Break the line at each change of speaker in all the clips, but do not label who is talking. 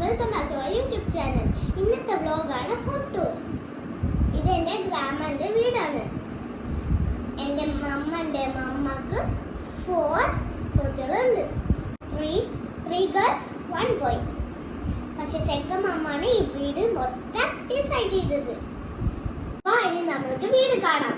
Welcome back to my YouTube channel ഇന്നത്തെ വ്ലോഗാണ് home tour ഇതെന്റെ ഗ്രാമന്റെ വീടാണ്. എന്റെ മമ്മന്റെ മമ്മക്ക് ഫോർ കുട്ടികളുണ്ട്. Three three girls one boy പക്ഷെ സെക്കൻഡ് മമ്മാണ് ഈ വീട് മൊത്തം ഡിസൈഡ് ചെയ്തത്. അപ്പോൾ ഇനി നമ്മൾക്ക് വീട് കാണാം.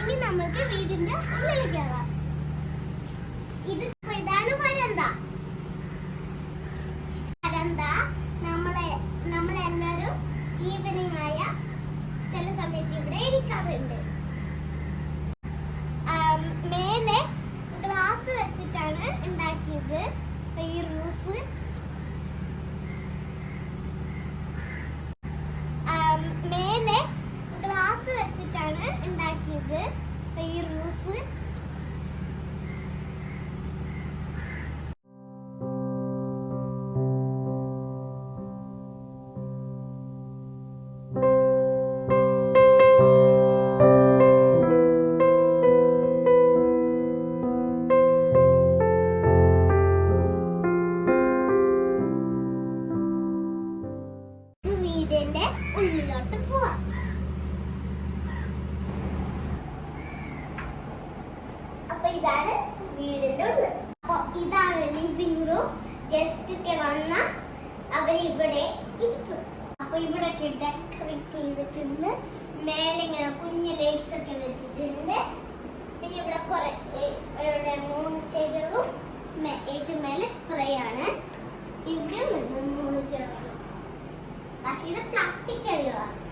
ഇനി നമ്മൾക്ക് വീടിന്റെ ഉള്ളിൽ കയറാം. ഇത് roof പ്ലാസ്റ്റിക് ചെടികളാണ്.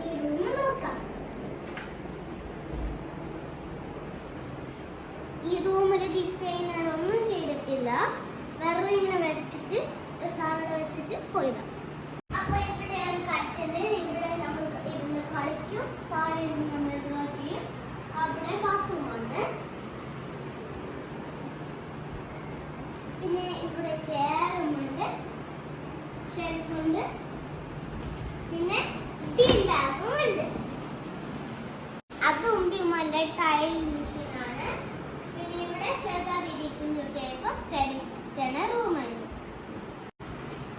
ഈ റൂം നോക്കാം ഈ റൂമിന്റെ ഡിസൈനർ ഒന്നും ചെയ്തിട്ടില്ല. വെറുതെ ഇങ്ങനെ വെച്ചിട്ട് സാധനം വെച്ചിട്ട് പോയതാണ് ബിമന്റെ ടൈൽ മെഷീനാണ് പിന്നെ ഇവിടെ ഷെഗാദി ടേബിൾ സ്റ്റഡി ചെയ്യുന്ന റൂമായിരുന്നു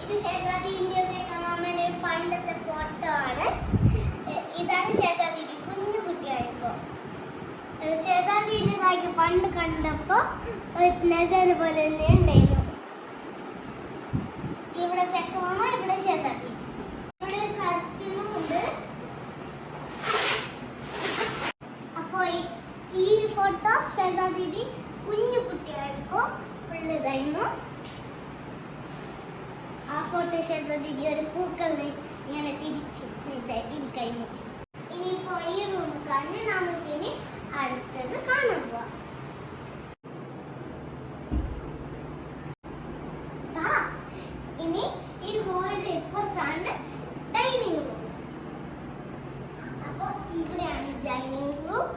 ഇത് ഷെഗാദി ഇന്ത്യയിലെ എക്കണോമിയുടെ ഒരു പണ്ടത്തെ ഫോട്ടോ ആണ്. ഇതാണ് ഷെഗാദി കുഞ്ഞു കുട്ടിയായപ്പോ ഷെഗാദിന്റെ പണ്ട് കണ്ടപ്പോ നസന് പോലെ തന്നെ ഉണ്ടായിരുന്നു. ഇവിടെ ചെക്കമാമ ഇവിടെ ഷെഗാദി ഇവിടെ കത്തിനുമുണ്ട് അപ്പോ ഈ- ഫോട്ടോ ഫോട്ടോ ദീദി കുഞ്ഞു കുട്ടിയായിരിക്കും ഉള്ളതായിരുന്നു. ആ ഫോട്ടോ ഷെഗാദിദി ഒരു പൂക്കളിൽ ഇങ്ങനെ ചിരിച്ച് ഇരിക്കുന്നു ഇനിയിപ്പോ ഈ റൂം കാണി നമുക്ക് ഇനി അടുത്തത് കാണാൻ പോവാം ദാ, ഇനി ഈ ഹോളിന്റെ ഇപ്പുറത്താണ് ഡൈനിങ് റൂം അപ്പൊ ഇവിടെയാണ് ഡൈനിങ് റൂം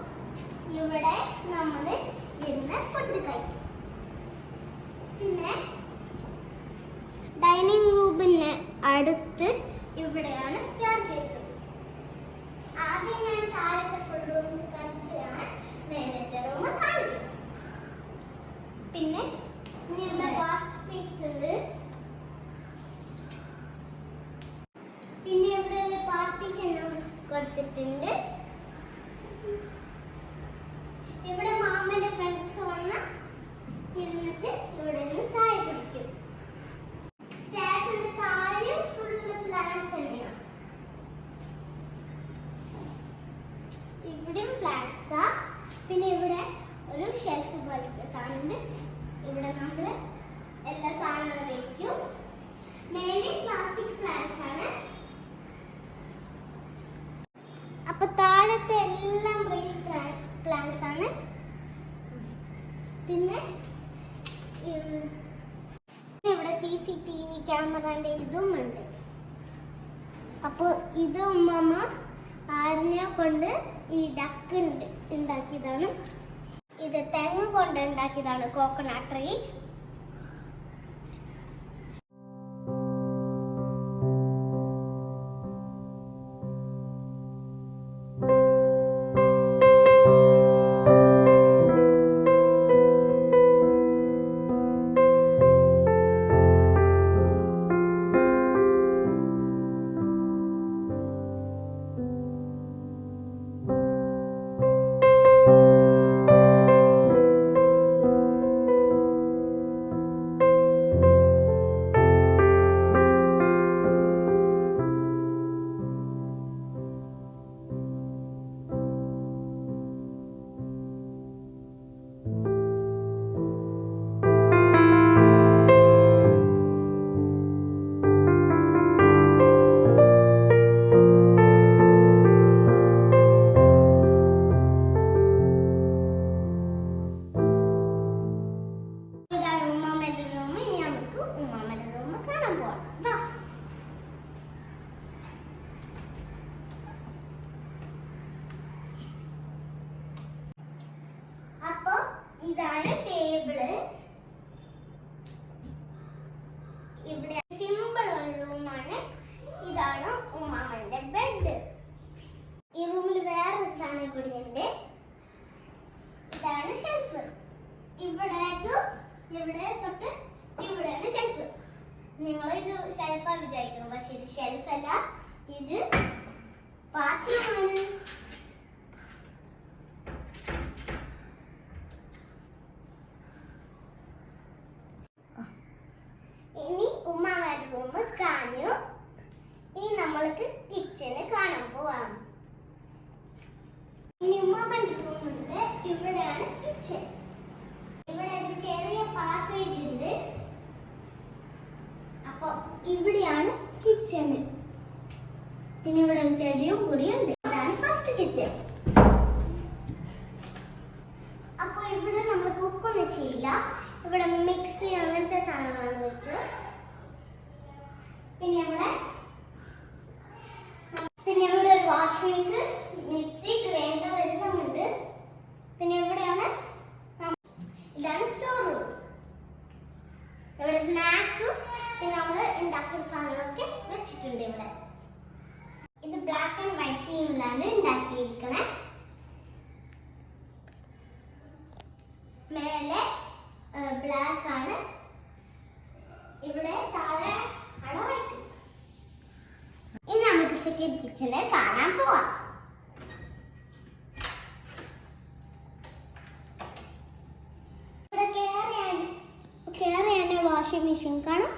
ഇവിടെ നമ്മൾ ഇരുന്ന് ഫുഡ് കഴിക്കും പിന്നെ ഡൈനിങ് റൂമിന് അടുത്ത് ഇവിടെയാണ് സ്റ്റാർ കേസ് ആദ്യം ഞാൻ താഴത്തെ ഫുൾ റൂംസ് കാണിച്ചിട്ടാണ് നേരത്തെ റൂം കാണിക്കുന്നത് പിന്നെ ഇവിടെ വാഷ് സ്പേസ് ഉണ്ട്. പിന്നെ ഇവിടെ ഒരു പാർട്ടീഷൻ കൊടുത്തിട്ടുണ്ട്. ഇവിടെ മാമന്റെ ഫ്രണ്ട്സ് വന്ന ഇരുന്നിട്ട് ഇവിടെ നിന്ന് ചായ കുടിക്കും സ്റ്റേഷന്റെ താഴെയും ഫുള്ള് പ്ലാന്റ്സ് തന്നെയാണ് ഇവിടെയും പ്ലാന്റ്സാ പിന്നെ ഇവിടെ ഒരു ഷെൽഫ് പോലത്തെ സാധനമുണ്ട് ഇവിടെ നമ്മൾ എല്ലാ സാധനങ്ങളും വെക്കും മേലെ പ്ലാസ്റ്റിക് പ്ലാന്റ്സ് ആണ് അപ്പൊ താഴത്തെ എല്ലാം റിയൽ പ്ലാന്റ്സ് ആണ് പിന്നെ ഇവിടെ സി സി ടി വി ക്യാമറന്റെ ഇതും ഉണ്ട്. അപ്പൊ ഇത് ഉമ്മമ്മ ആരിനെ കൊണ്ട് ഈ ഡക്ക് ഉണ്ടാക്കിയതാണ് ഇത് തെങ്ങ് കൊണ്ട് ഉണ്ടാക്കിയതാണ് കോക്കനട്ട് ട്രീ ഇവിടെ ടു ഇവിടെ തൊട്ട് ഇവിടെയാണ് ഷെൽഫ് നിങ്ങൾ ഇത് ഷെൽഫാ വിചാരിക്കും പക്ഷെ ഇത് ഷെൽഫ് അല്ല. ഇത് പാത്രമാണ് ഇനി ഉമ്മാമാരുടെ റൂം കാണു ഇനി നമ്മൾക്ക് കിച്ചണ് കാണാൻ പോവാം ഇനി ഉമ്മാമാരുടെ റൂം ഉണ്ട് ഇവിടെയാണ് കിച്ചൺ ഇവിടെ ഒരു ചെറിയ പാസേജ് ഉണ്ട്. അപ്പൊ ഇവിടെയാണ് കിച്ചൺ പിന്നെ ഇവിടെ ഒരു ചെടിയും കൂടി ഉണ്ട്. ഇതാണ് ഫസ്റ്റ് കിച്ചൺ അപ്പൊ ഇവിടെ നമ്മൾ കുക്കൊന്നും ചെയ്യില്ല. ഇവിടെ മിക്സി അങ്ങനത്തെ സാധനമാണ് വെച്ചു പിന്നെ ഉണ്ടാക്കുന്ന നമുക്ക് കിച്ചണിൽ കാണാൻ പോവാം. ഇവിടെ കേറിയാണ് കേറിയാണ് വാഷിംഗ് മെഷീൻ കാണും.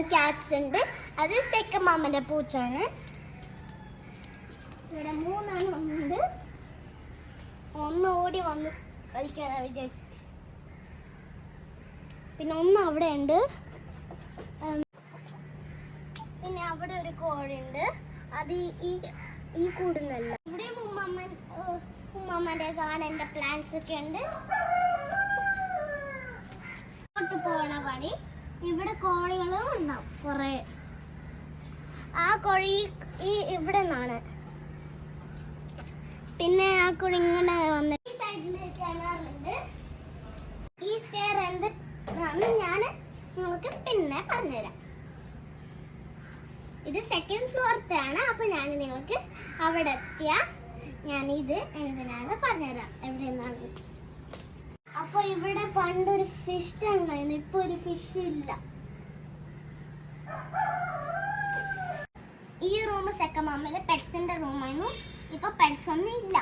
ക്യാറ്റ്സ് ഉണ്ട്. അത് സെക്കൻ മാമന്റെ പൂച്ചാണ് ഇവിടെ മൂന്നാണ് ഉണ്ട് ഒന്ന് ഓടി വന്ന് കളിക്കാനാ വിചാരിച്ചിട്ട്. പിന്നെ ഒന്ന് അവിടെ ഉണ്ട് പിന്നെ അവിടെ ഒരു കോഴിയുണ്ട്. അത് ഈ- ഈ കൂടുന്നല്ല. ഇവിടെ ഉമ്മമ്മൻ ഉമ്മമ്മന്റെ ഗാർഡന്റെ പ്ലാന്റ്സ് ഒക്കെ ഉണ്ട്. പോണ വഴി ഇവിടെ കോഴികളും ഉണ്ടാവും കുറെ. ആ കോഴി ഈ ഇവിടെ നിന്നാണ്. പിന്നെ ആ കോഴി ഇങ്ങനെ വന്ന് ഈ സൈഡിൽ കിണറുണ്ട് ഈ സ്റ്റെയർ എന്താണ് ഞാൻ നിങ്ങൾക്ക് പിന്നെ പറഞ്ഞുതരാം. ഇത് സെക്കൻഡ് ഫ്ലോറത്തെ ആണ്. അപ്പൊ ഞാൻ നിങ്ങൾക്ക് അവിടെ എത്തിയ ഞാൻ ഇത് എന്തിനാണ് പറഞ്ഞുതരാം. എവിടെ നിന്നാണ് അപ്പൊ ഇവിടെ പണ്ടൊരു ഫിഷ് ഉണ്ടായിരുന്നു ഇപ്പൊ ഒരു ഫിഷ് ഇല്ല. ഈ റൂം സെക്കൻഡ് മാമിന്റെ പെറ്റ്സിന്റെ റൂമായിരുന്നു ഇപ്പൊ പെറ്റ്സ് ഒന്നും ഇല്ല.